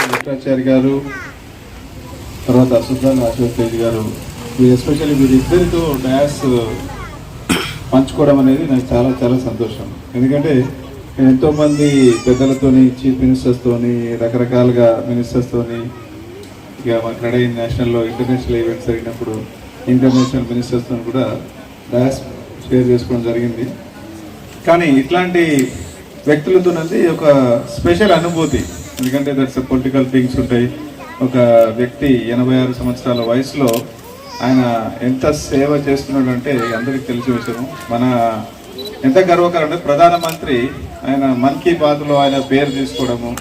వెంకటాచారి గారు తర్వాత అశుద్ధాన్ అశోక్ తేజ్ గారు ఎస్పెషల్లీ మీరు ఇద్దరితో డ్యాన్స్ పంచుకోవడం అనేది నాకు చాలా చాలా సంతోషం. ఎందుకంటే నేను ఎంతోమంది పెద్దలతోని చీఫ్ మినిస్టర్స్తోని రకరకాలుగా మినిస్టర్స్తోని ఇక మన క్రెడై నేషనల్లో ఇంటర్నేషనల్ ఈవెంట్స్ జరిగినప్పుడు ఇంటర్నేషనల్ మినిస్టర్స్తో కూడా డ్యాన్స్ షేర్ చేసుకోవడం జరిగింది. కానీ ఇట్లాంటి వ్యక్తులతోనది ఒక స్పెషల్ అనుభూతి. ఎందుకంటే దట్స్ పొలిటికల్ థింగ్స్ ఉంటాయి. ఒక వ్యక్తి ఎనభై ఆరు సంవత్సరాల వయసులో ఆయన ఎంత సేవ చేస్తున్నాడు అంటే అందరికీ తెలిసి విషయం. మన ఎంత గర్వకరం అంటే ప్రధానమంత్రి ఆయన మన్ కీ బాత్లో ఆయన పేరు తీసుకోవడము.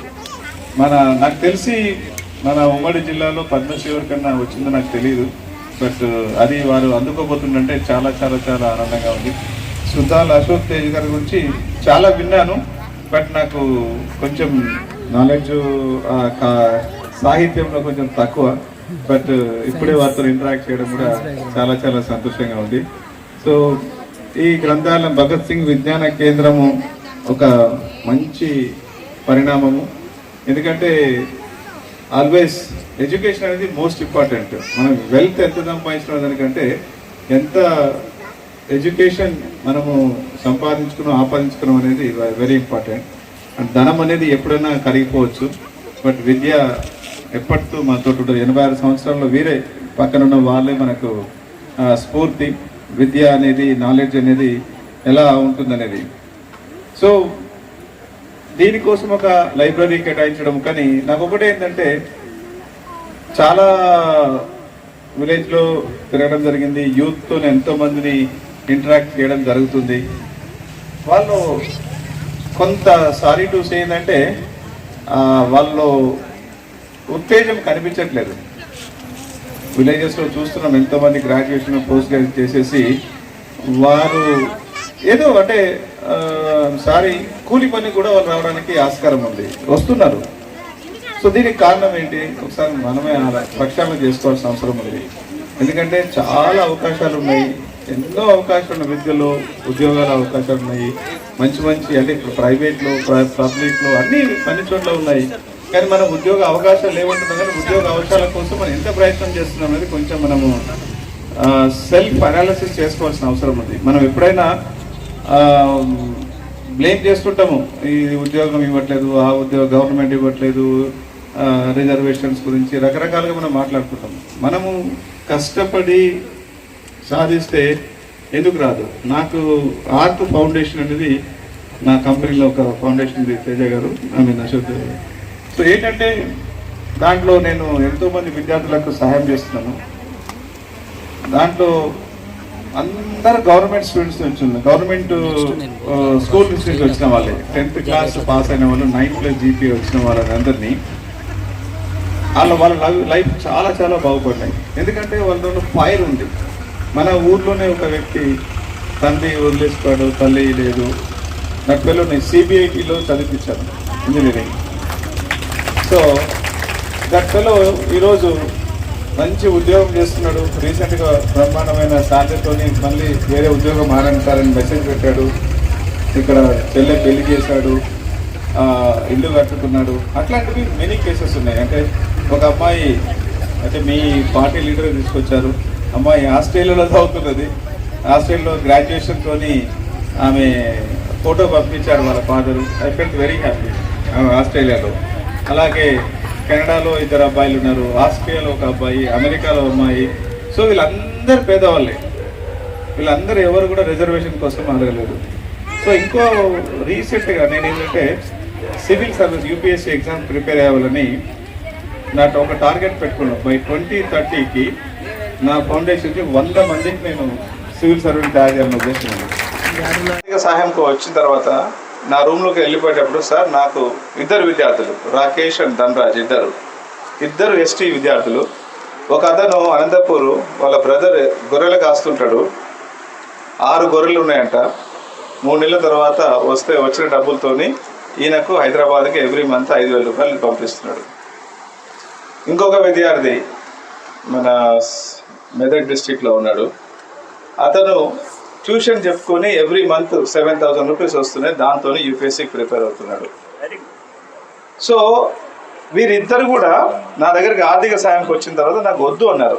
మన నాకు తెలిసి మన ఉమ్మడి జిల్లాలో పద్మశ్రీ కన్నా వచ్చిందో నాకు తెలియదు బట్ అది వారు అందుకోబోతుందంటే చాలా చాలా చాలా ఆనందంగా ఉంది. సుధాల్ అశోక్ తేజ్ గారి గురించి చాలా విన్నాను. బట్ నాకు కొంచెం నాలెడ్జ్ సాహిత్యంలో కొంచెం తక్కువ బట్ ఇప్పుడే వారితో ఇంటరాక్ట్ చేయడం కూడా చాలా చాలా సంతోషంగా ఉంది. సో ఈ గ్రంథాలయం భగత్ సింగ్ విజ్ఞాన కేంద్రము ఒక మంచి పరిణామము. ఎందుకంటే ఆల్వేస్ ఎడ్యుకేషన్ అనేది మోస్ట్ ఇంపార్టెంట్ మనం వెల్త్ ఎంత సంపాదించడం దానికంటే ఎంత ఎడ్యుకేషన్ మనము సంపాదించుకున్నాం ఆపాదించుకున్నాం అనేది వెరీ ఇంపార్టెంట్ ధనం అనేది ఎప్పుడైనా కరిగిపోవచ్చు బట్ విద్య ఎప్పటితో మనతో ఉంటుంది. ఎనభై ఆరు సంవత్సరాల్లో వీరే పక్కన ఉన్న వాళ్ళే మనకు స్ఫూర్తి విద్య అనేది నాలెడ్జ్ అనేది ఎలా ఉంటుందనేది. సో దీనికోసం ఒక లైబ్రరీ కేటాయించడం. కానీ నాకు ఒకటి ఏంటంటే చాలా విలేజ్లో తిరగడం జరిగింది. యూత్తో ఎంతోమందిని ఇంటరాక్ట్ చేయడం జరుగుతుంది. వాళ్ళు కొంత సారీ టు సే ఏంటంటే వాళ్ళు ఉత్తేజం కనిపించట్లేదు. విలేజెస్లో చూస్తున్నాం ఎంతోమంది గ్రాడ్యుయేషన్ పోస్ట్ గ్రాడ్యుయేట్ చేసేసి వారు ఏదో అంటే సారీ కూలి పని కూడా వాళ్ళు రావడానికి ఆస్కారం ఉంది. వస్తున్నారు. సో దీనికి కారణం ఏంటి? ఒకసారి మనమే ప్రక్షాళన చేసుకోవాల్సిన అవసరం ఉంది. ఎందుకంటే చాలా అవకాశాలు ఉన్నాయి. ఎన్నో అవకాశాలు ఉన్న విద్యలో ఉద్యోగాల అవకాశాలు ఉన్నాయి. మంచి మంచి అంటే ఇప్పుడు ప్రైవేట్లో పబ్లిక్లో అన్ని అన్ని చోట్ల ఉన్నాయి. కానీ మనం ఉద్యోగ అవకాశాలు లేవంటున్నాం కానీ ఉద్యోగ అవకాశాల కోసం మనం ఎంత ప్రయత్నం చేస్తున్నాం అనేది కొంచెం మనము సెల్ఫ్ అనాలిసిస్ చేసుకోవాల్సిన అవసరం ఉంది. మనం ఎప్పుడైనా బ్లేమ్ చేస్తుంటాము. ఈ ఉద్యోగం ఇవ్వట్లేదు ఆ ఉద్యోగం గవర్నమెంట్ ఇవ్వట్లేదు రిజర్వేషన్స్ గురించి రకరకాలుగా మనం మాట్లాడుకుంటాం మనము కష్టపడి సాధిస్తే ఎందుకు రాదు? నాకు ఆర్ట్ ఫౌండేషన్ అనేది నా కంపెనీలో ఒక ఫౌండేషన్ తేజ గారు I mean Ashok garu. So ఏంటంటే దాంట్లో నేను ఎంతోమంది విద్యార్థులకు సహాయం చేస్తున్నాను. దాంట్లో అందరు గవర్నమెంట్ స్టూడెంట్స్ నుంచి ఉన్నారు. గవర్నమెంట్ స్కూల్ నుంచి వచ్చిన వాళ్ళే. టెన్త్ క్లాస్ పాస్ అయిన వాళ్ళు నైన్త్ ప్లస్ జీపీ వచ్చిన వాళ్ళని అందరినీ వాళ్ళ వాళ్ళ లైఫ్ లైఫ్ చాలా చాలా బాగుపడ్డాయి. ఎందుకంటే వాళ్ళ ఫైర్ ఉంది. మన ఊర్లోనే ఒక వ్యక్తి తండ్రి వదిలేసుకోడు తల్లి లేదు. నా పిల్లలు నేను సిబిఐటిలో చదివించాను ఇంజనీరింగ్. సో దట్ ఈరోజు మంచి ఉద్యోగం చేస్తున్నాడు. రీసెంట్గా బ్రహ్మాండమైన శాలరీతోని మళ్ళీ వేరే ఉద్యోగం మారంటారని మెసేజ్ పెట్టాడు. ఇక్కడ చెల్లె పెళ్ళి చేశాడు. ఇల్లు కట్టుకున్నాడు. అట్లాంటివి మెనీ కేసెస్ ఉన్నాయి. అంటే ఒక అమ్మాయి అంటే మీ పార్టీ లీడర్ తీసుకొచ్చారు. అమ్మాయి ఆస్ట్రేలియాలో చదువుతున్నది. ఆస్ట్రేలియాలో గ్రాడ్యుయేషన్తోని ఆమె ఫోటో పంపించారు వాళ్ళ father I felt very happy ఆస్ట్రేలియాలో. అలాగే కెనడాలో ఇద్దరు అబ్బాయిలు ఉన్నారు. ఆస్ట్రేలియాలో ఒక అబ్బాయి అమెరికాలో అమ్మాయి. సో వీళ్ళందరూ పేదవాళ్ళే. వీళ్ళందరూ ఎవరు కూడా రిజర్వేషన్ కోసం అడగలేదు. సో ఇంకో రీసెంట్గా నేను ఏంటంటే civil service UPSC exam prepare అవ్వాలని నాకు ఒక టార్గెట్ పెట్టుకున్నాను బై ట్వంటీ థర్టీకి నా ఫౌండేషన్కి వంద మందికి నేను సివిల్ సర్వీస్ తయారు చేయాలని ఉద్దేశం సహాయంకు వచ్చిన తర్వాత నా రూమ్లోకి వెళ్ళిపోయేటప్పుడు సార్ నాకు ఇద్దరు విద్యార్థులు రాకేష్ అండ్ ధనరాజ్ ఇద్దరు. ఇద్దరు ఎస్టీ విద్యార్థులు. ఒక అతను అనంతపూర్ వాళ్ళ బ్రదర్ గొర్రెలు కాస్తుంటాడు. ఆరు గొర్రెలు ఉన్నాయంట. మూడు నెలల తర్వాత వస్తే వచ్చిన డబ్బులతోని ఈయనకు హైదరాబాద్కి ఎవ్రీ మంత్ ఐదు వేల రూపాయలు పంపిస్తున్నాడు. ఇంకొక విద్యార్థి మన మెదక్ డిస్టిక్లో ఉన్నాడు. అతను ట్యూషన్ చెప్పుకొని every month seven thousand rupees వస్తున్నాయి. దాంతో యూపీఎస్సీకి ప్రిపేర్ అవుతున్నాడు. సో వీరిద్దరు కూడా నా దగ్గరికి ఆర్థిక సాయంకి వచ్చిన తర్వాత నాకు వద్దు అన్నారు.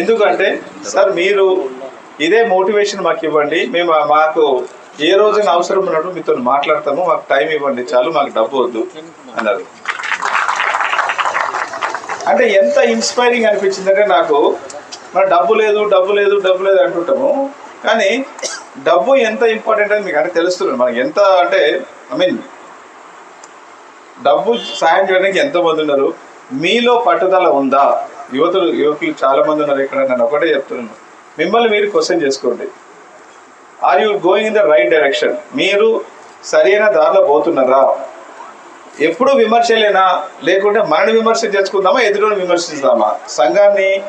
ఎందుకంటే సార్ మీరు ఇదే మోటివేషన్ మాకు ఇవ్వండి. మేము మాకు ఏ రోజైనా అవసరం ఉన్నట్టు మీతో మాట్లాడతాము. మాకు టైం ఇవ్వండి. చాలు మాకు డబ్బు వద్దు అన్నారు. అంటే ఎంత ఇన్స్పైరింగ్ అనిపించిందంటే నాకు మన డబ్బు లేదు డబ్బు లేదు డబ్బు లేదు అంటుంటాము. కానీ డబ్బు ఎంత ఇంపార్టెంట్ అని మీకు అంటే తెలుస్తుంది. మనకి ఎంత అంటే ఐ మీన్ డబ్బు సాయం చేయడానికి ఎంతమంది ఉన్నారు? మీలో పట్టుదల ఉందా? యువతులు యువకులు చాలా మంది ఉన్నారు ఇక్కడ. నేను ఒకటే చెప్తున్నాను. మిమ్మల్ని మీరు క్వశ్చన్ చేసుకోండి. Are you going in the right direction మీరు సరైన దారిలో పోతున్నారా? ఎప్పుడు విమర్శలేనా? లేకుంటే మనని విమర్శ చేసుకుందామా ఎదురుని విమర్శిస్తామా సంఘాన్ని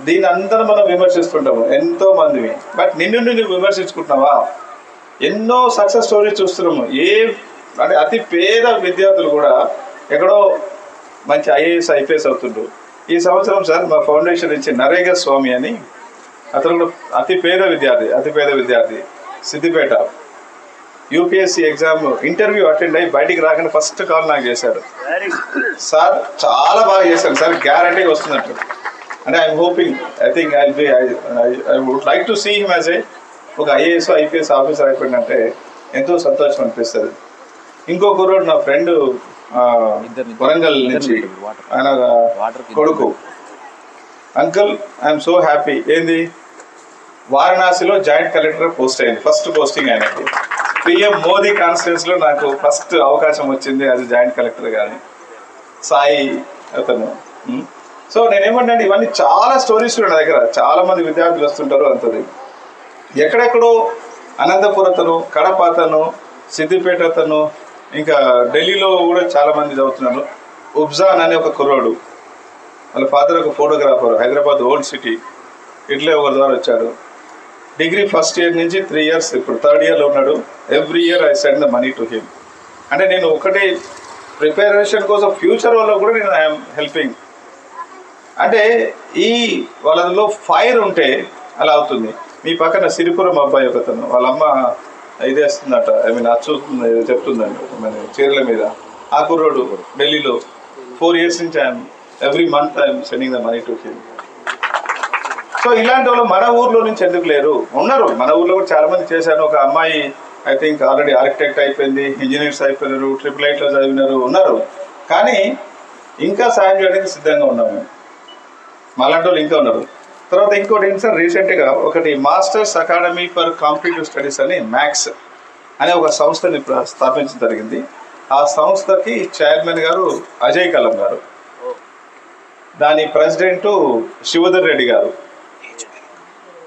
దీని అందరూ మనం విమర్శిస్తుంటాము ఎంతో మందిని. బట్ నిన్ను నువ్వు విమర్శించుకుంటున్నావా? ఎన్నో సక్సెస్ స్టోరీస్ చూస్తున్నాము. ఏ అంటే అతి పేద విద్యార్థులు కూడా ఎక్కడో మంచి ఐఏఎస్ ఐపీఎస్ అవుతుండ్రు. ఈ సంవత్సరం సార్ మా ఫౌండేషన్ నుంచి నరేగా స్వామి అని అతను కూడా అతి పేద విద్యార్థి అతి పేద విద్యార్థి Siddipet. UPSC exam interview attend అయ్యి బయటికి రాగానే ఫస్ట్ కాల్ నాకు చేశాడు. సార్ చాలా బాగా చేశాను సార్ గ్యారంటీగా వస్తున్నట్టు. అంటే I'm hoping I think I be I would like to see him as a ఒక ఐఏఎస్ ఐపీఎస్ ఆఫీసర్ అయిపోయిందంటే ఎంతో సంతోషం అనిపిస్తుంది. ఇంకో కుర్రోడు నా ఫ్రెండ్ వరంగల్ నుంచి ఆయన కొడుకు. అంకుల్ ఐఎమ్ సో హ్యాపీ ఏంది? వారణాసిలో జాయింట్ కలెక్టర్ పోస్ట్ అయింది ఫస్ట్ పోస్టింగ్ ఆయనకి. పిఎం మోదీ కాన్స్టిట్యూన్స్లో నాకు ఫస్ట్ అవకాశం వచ్చింది అది జాయింట్ కలెక్టర్ కానీ సాయి అతను. సో నేనేమంటే ఇవన్నీ చాలా స్టోరీస్ ఉన్నాయి నా దగ్గర. చాలా మంది విద్యార్థులు వస్తుంటారు అంతది. ఎక్కడెక్కడో అనంతపురం అతను కడప అతను సిద్దిపేట అతను ఇంకా ఢిల్లీలో కూడా చాలా మంది చదువుతున్నారు. ఉబ్జాన్ అనే ఒక కుర్రోడు. వాళ్ళ ఫాదర్ ఒక ఫోటోగ్రాఫర్ హైదరాబాద్ ఓల్డ్ సిటీ. ఇట్లే ఒకరి ద్వారా వచ్చాడు. డిగ్రీ ఫస్ట్ ఇయర్ నుంచి త్రీ ఇయర్స్ ఇప్పుడు థర్డ్ ఇయర్లో ఉన్నాడు. Every year I send the money to him అంటే నేను ఒకటే ప్రిపరేషన్ కోసం ఫ్యూచర్ వల్ల కూడా నేను ఐఎమ్ హెల్పింగ్ అంటే ఈ వాళ్ళలో ఫైర్ ఉంటే అలా అవుతుంది. మీ పక్కన సిరిపురం అబ్బాయి ఒకతను వాళ్ళ అమ్మ ఇదేస్తుందట ఐ మీన్ అచ్చుతుంది చెప్తుందండి మన చీరల మీద. ఆ కుర్రోడు ఢిల్లీలో. ఫోర్ ఇయర్స్ నుంచి I'm every month I'm sending the money to him so ఇలాంటి వాళ్ళు మన ఊర్లో నుంచి ఎందుకు లేరు? ఉన్నారు. మన ఊర్లో కూడా చాలా మంది చేశాను ఒక అమ్మాయి ఐ థింక్ ఆల్రెడీ ఆర్కిటెక్ట్ అయిపోయింది ఇంజనీర్స్ అయిపోయినారు ట్రిపుల్ ఐట్లో చదివినారు ఉన్నారు. కానీ ఇంకా సాయం చేయడానికి సిద్ధంగా ఉన్నాం మేము. మాలాంటి వాళ్ళు ఇంకా ఉన్నారు. తర్వాత ఇంకోటి ఏంటి సార్? రీసెంట్గా ఒకటి masters academy for competitive studies అని మ్యాక్స్ అనే ఒక సంస్థని స్థాపించడం జరిగింది. ఆ సంస్థకి చైర్మన్ గారు అజయ్ కలం గారు. దాని ప్రెసిడెంటు శివధర్ రెడ్డి గారు.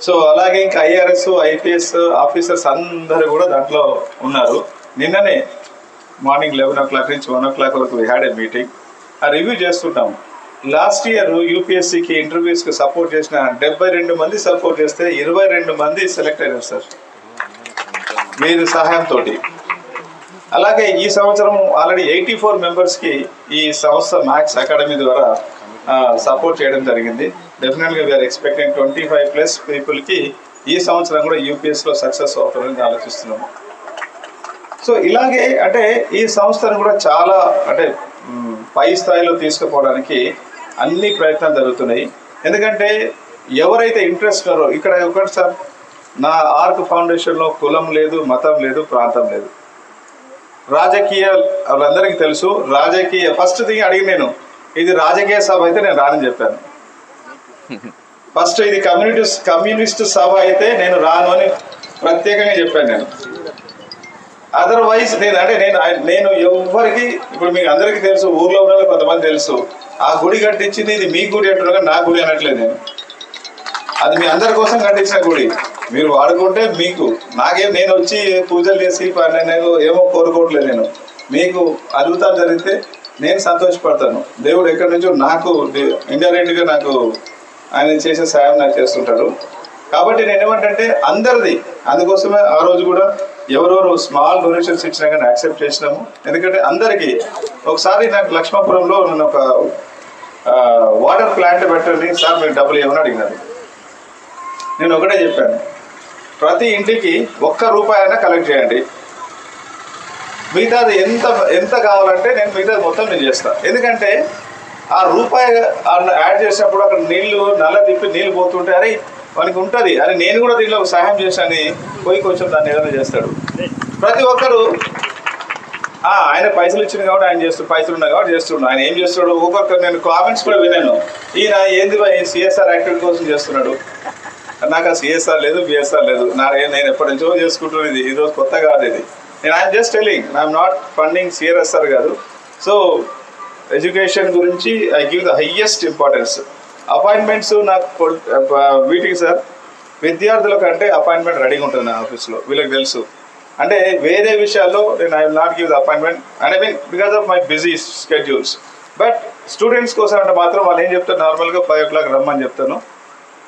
సో అలాగే ఇంకా ఐఆర్ఎస్ ఐపీఎస్ ఆఫీసర్స్ అందరూ కూడా దాంట్లో ఉన్నారు. నిన్ననే మార్నింగ్ లెవెన్ ఓ క్లాక్ నుంచి వన్ ఓ క్లాక్ వరకు హ్యాడ్ ఏ మీటింగ్ ఆ రివ్యూ చేస్తుంటాం. లాస్ట్ ఇయర్ యూపీఎస్సీకి ఇంటర్వ్యూస్కి సపోర్ట్ చేసిన డెబ్బై రెండు మంది సపోర్ట్ చేస్తే ఇరవై రెండు మంది సెలెక్ట్ అయ్యారు సార్. మీరు సహాయంతో అలాగే ఈ సంవత్సరం ఆల్రెడీ ఎయిటీ ఫోర్ మెంబర్స్కి ఈ సంస్థ మ్యాథ్స్ అకాడమీ ద్వారా సపోర్ట్ చేయడం జరిగింది. డెఫినెట్గా we're expecting twenty five plus పీపుల్కి ఈ సంవత్సరం కూడా యూపీఎస్లో సక్సెస్ అవుతుందని ఆలోచిస్తున్నాము సో ఇలాగే అంటే ఈ సంస్థను కూడా చాలా అంటే పై స్థాయిలో తీసుకుపోవడానికి అన్ని ప్రయత్నాలు జరుగుతున్నాయి. ఎందుకంటే ఎవరైతే ఇంట్రెస్ట్ ఉన్నారో ఇక్కడ ఒకటి సార్ నా ఆర్క్ ఫౌండేషన్లో కులం లేదు మతం లేదు ప్రాంతం లేదు. రాజకీయ వాళ్ళందరికీ తెలుసు రాజకీయ ఫస్ట్ థింగ్ అడిగి నేను ఇది రాజకీయ సభ అయితే నేను రానని చెప్పాను. ఫస్ట్ ఇది కమ్యూనిటీ కమ్యూనిస్ట్ సభ అయితే నేను రాను అని ప్రత్యేకంగా చెప్పాను నేను. అదర్వైజ్ నేను అంటే నేను నేను ఎవ్వరికి ఇప్పుడు మీకు అందరికీ తెలుసు ఊర్లో ఉన్న కొంతమంది తెలుసు. ఆ గుడి కట్టించింది ఇది మీ గుడి అంటున్నా నా గుడి అనట్లేదు నేను. అది మీ అందరి కోసం కట్టించిన గుడి. మీరు వాడుకుంటే మీకు. నాకేం నేను వచ్చి పూజలు చేసి నేను ఏమో కోరుకోవట్లేదు నేను. మీకు అద్భుతాలు జరిగితే నేను సంతోషపడతాను. దేవుడు ఎక్కడి నుంచో నాకు ఇండైరెక్ట్గా నాకు ఆయన చేసే సాయం నాకు చేస్తుంటారు. కాబట్టి నేను ఏమంటే అందరిది అందుకోసమే ఆ రోజు కూడా ఎవరెవరు స్మాల్ డొనేషన్స్ ఇచ్చినా కానీ యాక్సెప్ట్ చేసినాము. ఎందుకంటే అందరికీ ఒకసారి నాకు లక్ష్మాపురంలో నేను ఒక వాటర్ ప్లాంట్ పెట్టండి సార్ మీరు డబ్బులు ఏమని అడిగినారు. నేను ఒకటే చెప్పాను. ప్రతి ఇంటికి ఒక్క రూపాయి అయినా కలెక్ట్ చేయండి. మిగతాది ఎంత ఎంత కావాలంటే నేను మిగతాది మొత్తం నేను చేస్తాను ఎందుకంటే ఆ రూపాయి యాడ్ చేసినప్పుడు అక్కడ నీళ్ళు నల్ల తిప్పి నీళ్ళు పోతుంటే అరే వానికి ఉంటుంది. అరే నేను కూడా దీనిలో సహాయం చేశానని పోయి కొంచెం దాన్ని ఏదైనా చేస్తాడు. ప్రతి ఒక్కరు ఆయన పైసలు ఇచ్చింది కాబట్టి ఆయన చేస్తు పైసలు ఉన్నాయి కాబట్టి చేస్తున్నాడు ఆయన ఏం చేస్తున్నాడు? ఒక్కొక్కరు నేను కామెంట్స్ కూడా విన్నాను. ఈయన ఏంది సిఎస్ఆర్ యాక్టివిటీ కోసం చేస్తున్నాడు? నాకు ఆ సిఎస్ఆర్ లేదు బిఎస్ఆర్ లేదు. నా నేను ఎప్పటి నుంచో చేసుకుంటున్నాను ఇది. ఈరోజు కొత్త కాదు ఇది. నేను I'm just telling I'm not funding CRSR కాదు. సో ఎడ్యుకేషన్ గురించి I give the highest importance. Appointments నాకు వీటికి సార్ విద్యార్థుల కంటే అపాయింట్మెంట్ రెడీగా ఉంటుంది నా ఆఫీస్లో వీళ్ళకి తెలుసు. అంటే వేరే విషయాల్లో నేను I not give the appointment and I mean because of my busy schedules but students కోసం అంటే మాత్రం వాళ్ళు ఏం చెప్తారు నార్మల్గా ఫైవ్ ఓ క్లాక్ రమ్మని చెప్తాను.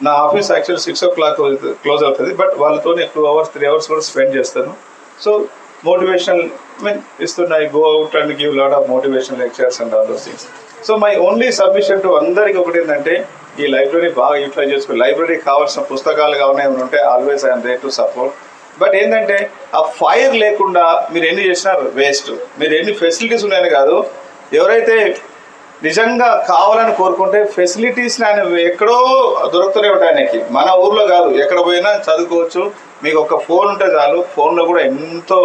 నా office actual six o'clock close అవుతుంది బట్ వాళ్ళతో టూ అవర్స్ త్రీ అవర్స్ కూడా స్పెండ్ చేస్తాను. సో మోటివేషనల్ మీన్ ఇస్తున్నా go out and give lot of motivation lectures and all those things so my only submission to అందరికి ఒకటి ఏంటంటే ఈ library బాగా యూటిలైజ్ చేసుకో లైబ్రరీ కావాల్సిన పుస్తకాలు కావాలి ఏమైనా ఉంటే always I'm ready to support but ఏంటంటే ఆ ఫైర్ లేకుండా మీరు ఎన్ని చేసినా వేస్ట్ మీరు ఎన్ని ఫెసిలిటీస్ ఉన్నాయని కాదు ఎవరైతే నిజంగా కావాలని కోరుకుంటే ఫెసిలిటీస్ ఆయన ఎక్కడో దొరుకుతూనే ఉంటాయి ఆయనకి. మన ఊర్లో కాదు ఎక్కడ పోయినా చదువుకోవచ్చు. మీకు ఒక ఫోన్ ఉంటే చాలు ఫోన్లో కూడా ఎంతో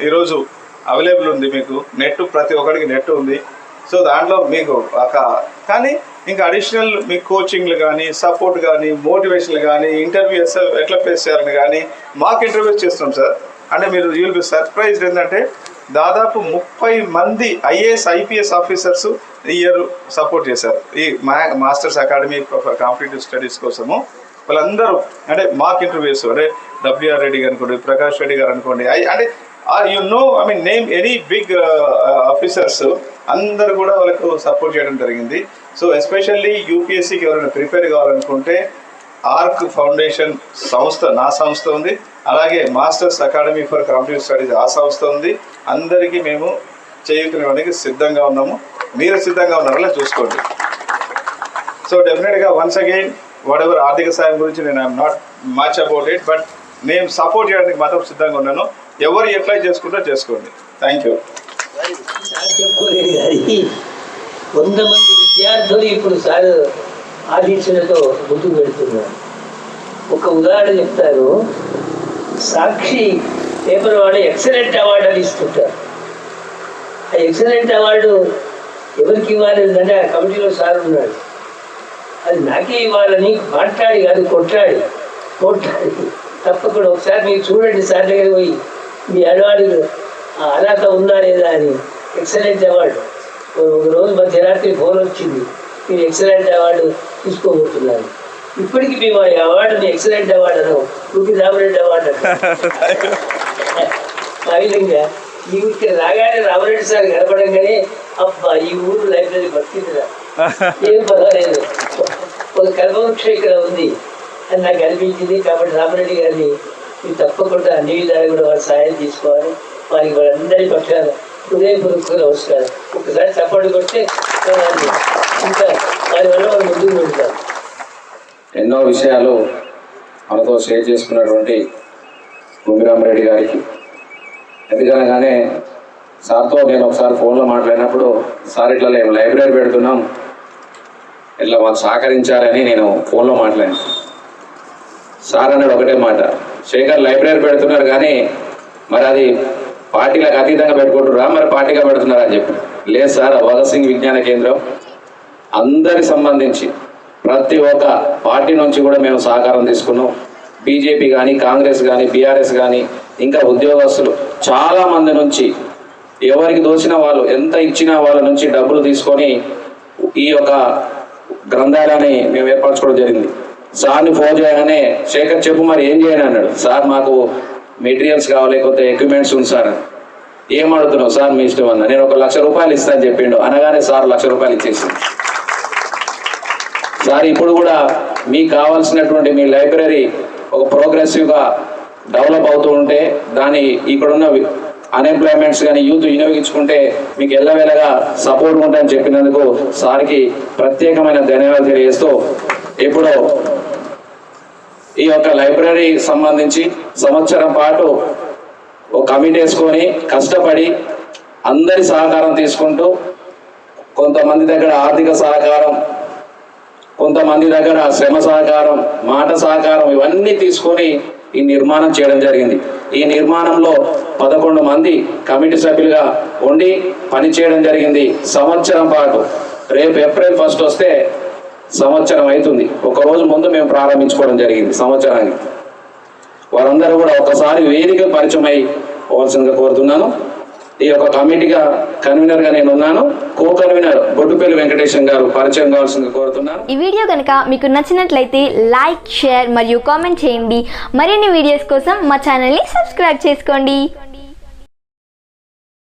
ఈరోజు అవైలబుల్ ఉంది మీకు. నెట్ ప్రతి ఒక్కరికి నెట్ ఉంది. సో దాంట్లో మీకు ఒక కానీ ఇంకా అడిషనల్ మీ కోచింగ్లు కానీ సపోర్ట్ కానీ మోటివేషన్లు కానీ ఇంటర్వ్యూస్ ఎట్లా ఫేస్ చేయాలని కానీ మాకు ఇంటర్వ్యూస్ చేస్తున్నాం సార్. అంటే మీరు యూల్ బి సర్ప్రైజ్డ్ ఏంటంటే దాదాపు ముప్పై మంది ఐఏఎస్ ఐపీఎస్ ఆఫీసర్స్ ఈ ఇయర్ సపోర్ట్ చేశారు. ఈ మా మాస్టర్స్ అకాడమీ కాంపిటేటివ్ స్టడీస్ కోసము వాళ్ళందరూ అంటే మాకు ఇంటర్వ్యూస్ అంటే డబ్ల్యూఆర్ రెడ్డి గారు అనుకోండి ప్రకాష్ రెడ్డి గారు అనుకోండి అంటే are you know I mean name any big officers అందరు కూడా వాళ్ళకు సపోర్ట్ చేయడం జరిగింది. సో ఎస్పెషల్లీ యూపీఎస్సీకి ఎవరైనా ప్రిపేర్ కావాలనుకుంటే ఆర్క్ ఫౌండేషన్ సంస్థ నా సంస్థ ఉంది. అలాగే masters academy for computer studies ఆ సంస్థ ఉంది. అందరికీ మేము చేయుకునేవానికి సిద్ధంగా ఉన్నాము. మీరు సిద్ధంగా ఉన్నారో చూసుకోండి. సో డెఫినెట్గా వన్స్ అగైన్ వాట్ ఎవర్ ఆర్థిక సాయం గురించి నేను I'm not much about it but నేను సపోర్ట్ చేయడానికి మాత్రం సిద్ధంగా ఉన్నాను. ఎవరు ఎప్లై చేసుకుంటో చేసుకోండి. థ్యాంక్ యూ చెప్పుకోలేదు వంద మంది విద్యార్థులు ఇప్పుడు సార్ ఆశీస్సులతో ముందుకు వెళ్తున్నారు. ఒక ఉదాహరణ చెప్తారు. సాక్షి పేపర్ వాళ్ళు ఎక్సలెంట్ అవార్డు అని ఇస్తుంటారు. ఆ ఎక్సలెంట్ అవార్డు ఎవరికి ఇవ్వాలి అంటే ఆ కమిటీలో సార్ ఉన్నాడు అది నాకే ఇవ్వాలని మాట్లాడి కాదు కొట్లాడి కొట్లాడి తప్పకుండా ఒకసారి మీరు చూడండి సార్ దగ్గర పోయి. మీ అలవాటు ఆ అర్హత ఉందా లేదా అని ఎక్సలెంట్ అవార్డు. ఒక రోజు మధ్యరాత్రి ఫోన్ వచ్చింది. మీరు ఎక్సలెంట్ అవార్డు తీసుకోబోతున్నారు. ఇప్పటికీ మేము ఆ అవార్డుని ఎక్సలెంట్ అవార్డు అను రూపీ రామరెడ్డి అవార్డు ఆ విధంగా ఈ ఊరికి రాగానే రామరెడ్డి సార్ కనపడంగానే అబ్బా ఈ ఊరు లైబ్రరీ బతికిందిరా ఏం పర్వాలేదు. ఒక కల్పవృక్షం ఇక్కడ ఉంది. అని నాకు అనిపించింది కాబట్టి రామరెడ్డి గారిని ఇది తప్పకుండా అన్ని విధాలు కూడా వారి తీసుకోవాలి. వారికి వాళ్ళందరి పక్షాన హృదయపూర్వక నమస్కారం. ఒకసారి చప్పట్లు కొడితే ఇంకా వారి వల్ల వాళ్ళు ముందుకు వెళ్తారు. ఎన్నో విషయాలు మనతో షేర్ చేసుకున్నటువంటి గుమ్మిరామరెడ్డి గారికి. ఎందుకనగానే సార్తో నేను ఒకసారి ఫోన్లో మాట్లాడినప్పుడు సార్ ఇట్లా మేము లైబ్రరీ పెడుతున్నాం. ఇట్లా మాకు సహకరించాలని నేను ఫోన్లో మాట్లాడాను. సార్ అన్నాడు ఒకటే మాట. శేఖర్ లైబ్రరీ పెడుతున్నారు కానీ మరి అది పార్టీలకు అతీతంగా పెట్టుకుంటున్నారా? మరి పార్టీగా పెడుతున్నారా అని చెప్పి. లేదు సార్ భగత్ సింగ్ విజ్ఞాన కేంద్రం అందరి సంబంధించి ప్రతి ఒక్క పార్టీ నుంచి కూడా మేము సహకారం తీసుకున్నాం. బీజేపీ కానీ కాంగ్రెస్ కానీ బీఆర్ఎస్ కానీ ఇంకా ఉద్యోగస్తులు చాలామంది నుంచి ఎవరికి దోచిన వాళ్ళు ఎంత ఇచ్చినా వాళ్ళ నుంచి డబ్బులు తీసుకొని ఈ యొక్క గ్రంథాలయాన్ని మేము ఏర్పరచుకోవడం జరిగింది. సార్ని ఫోన్ చేయగానే శేఖర్ చెప్పు మరి ఏం చేయను? అన్నాడు. సార్ మాకు మెటీరియల్స్ కావాలి ఎక్విప్మెంట్స్ ఉంది సార్. ఏం అడుగుతున్నావు సార్ మీ ఇష్టం అన్న? నేను ఒక లక్ష రూపాయలు ఇస్తాను చెప్పిండు. అనగానే సార్ లక్ష రూపాయలు ఇచ్చేసింది సార్ ఇప్పుడు కూడా మీకు కావాల్సినటువంటి మీ లైబ్రరీ ఒక ప్రోగ్రెసివ్గా డెవలప్ అవుతూ ఉంటే దాని ఇక్కడున్న అన్ఎంప్లాయ్మెంట్స్ కానీ యూత్ వినియోగించుకుంటే మీకు ఎల్లవేళగా సపోర్ట్ ఉంటాయని చెప్పినందుకు సార్కి ప్రత్యేకమైన ధన్యవాదాలు తెలియజేస్తూ ఇప్పుడు ఈ యొక్క లైబ్రరీ సంబంధించి సంవత్సరం పాటు ఒక కమిటీ వేసుకొని కష్టపడి అందరి సహకారం తీసుకుంటూ కొంతమంది దగ్గర ఆర్థిక సహకారం కొంతమంది దగ్గర శ్రమ సహకారం మాట సహకారం ఇవన్నీ తీసుకొని ఈ నిర్మాణం చేయడం జరిగింది. ఈ నిర్మాణంలో పదకొండు మంది కమిటీ సభ్యులుగా ఉండి పనిచేయడం జరిగింది. సంవత్సరం పాటు. రేపు ఏప్రిల్ ఫస్ట్ వస్తే సంవత్సరం అవుతుంది. ఒక రోజు ముందు మేము ప్రారంభించుకోవడం జరిగింది సంవత్సరానికి. వారందరూ కూడా ఒకసారి వేదిక పరిచయం అయి పోవాల్సిందిగా కోరుతున్నాను. ఈ యొక్క కమిటీగా కన్వీనర్గా నేను ఉన్నాను కో కన్వీనర్ బొడ్డుపల్లి వెంకటేశం గారు పరిచయం కావాల్సిందిగా కోరుతున్నాను. ఈ వీడియో కనుక మీకు నచ్చినట్లయితే లైక్ షేర్ మరియు కామెంట్ చేయండి. మరిన్ని వీడియోస్ కోసం మా ఛానల్ని సబ్స్క్రైబ్ చేసుకోండి.